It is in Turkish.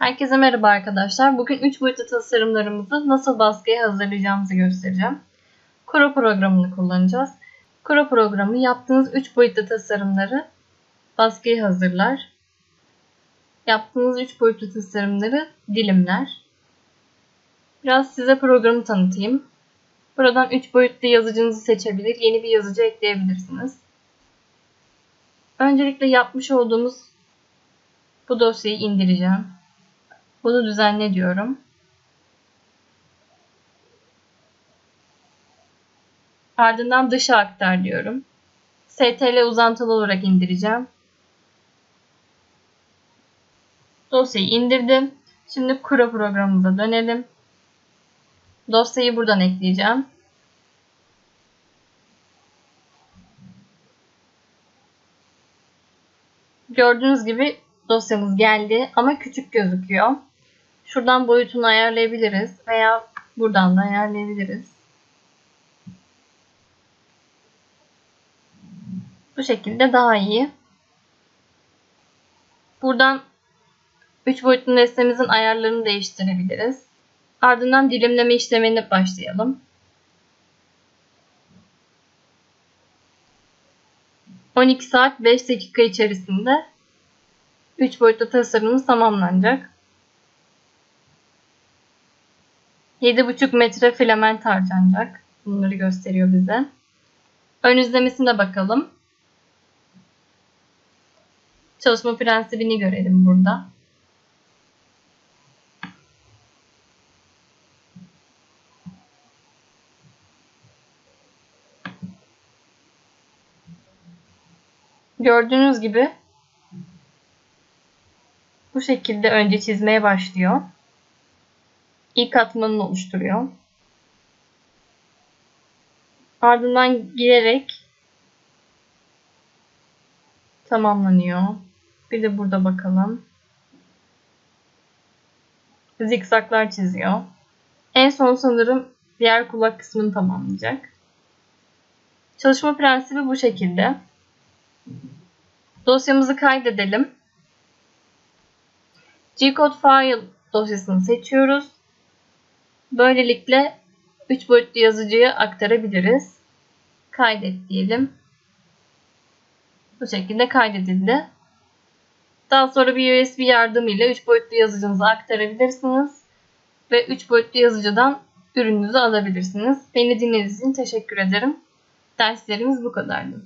Herkese merhaba arkadaşlar. Bugün 3 boyutlu tasarımlarımızı nasıl baskıya hazırlayacağımızı göstereceğim. Kuro programını kullanacağız. Kuro programı yaptığınız 3 boyutlu tasarımları baskıya hazırlar. Yaptığınız 3 boyutlu tasarımları dilimler. Biraz size programı tanıtayım. Buradan 3 boyutlu yazıcınızı seçebilir, yeni bir yazıcı ekleyebilirsiniz. Öncelikle yapmış olduğumuz bu dosyayı indireceğim. Bunu düzenle diyorum. Ardından dışa aktar diyorum. STL uzantılı olarak indireceğim. Dosyayı indirdim. Şimdi kura programımıza dönelim. Dosyayı buradan ekleyeceğim. Gördüğünüz gibi dosyamız geldi ama küçük gözüküyor. Şuradan boyutunu ayarlayabiliriz veya buradan da ayarlayabiliriz. Bu şekilde daha iyi. Buradan 3 boyutlu nesnemizin ayarlarını değiştirebiliriz. Ardından dilimleme işlemine başlayalım. 12 saat 5 dakika içerisinde 3 boyutlu tasarımımız tamamlanacak. 7,5 metre filament harcanacak. Bunları gösteriyor bize. Ön izlemesine bakalım. Çalışma prensibini görelim burada. Gördüğünüz gibi bu şekilde önce çizmeye başlıyor. İlk katmanını oluşturuyor. Ardından girerek tamamlanıyor. Bir de burada bakalım. Zikzaklar çiziyor. En son sanırım diğer kulak kısmını tamamlayacak. Çalışma prensibi bu şekilde. Dosyamızı kaydedelim. G-Code File dosyasını seçiyoruz. Böylelikle 3 boyutlu yazıcıya aktarabiliriz. Kaydet diyelim. Bu şekilde kaydedildi. Daha sonra bir USB yardımıyla 3 boyutlu yazıcınıza aktarabilirsiniz. Ve 3 boyutlu yazıcıdan ürününüzü alabilirsiniz. Beni dinlediğiniz için teşekkür ederim. Derslerimiz bu kadardı.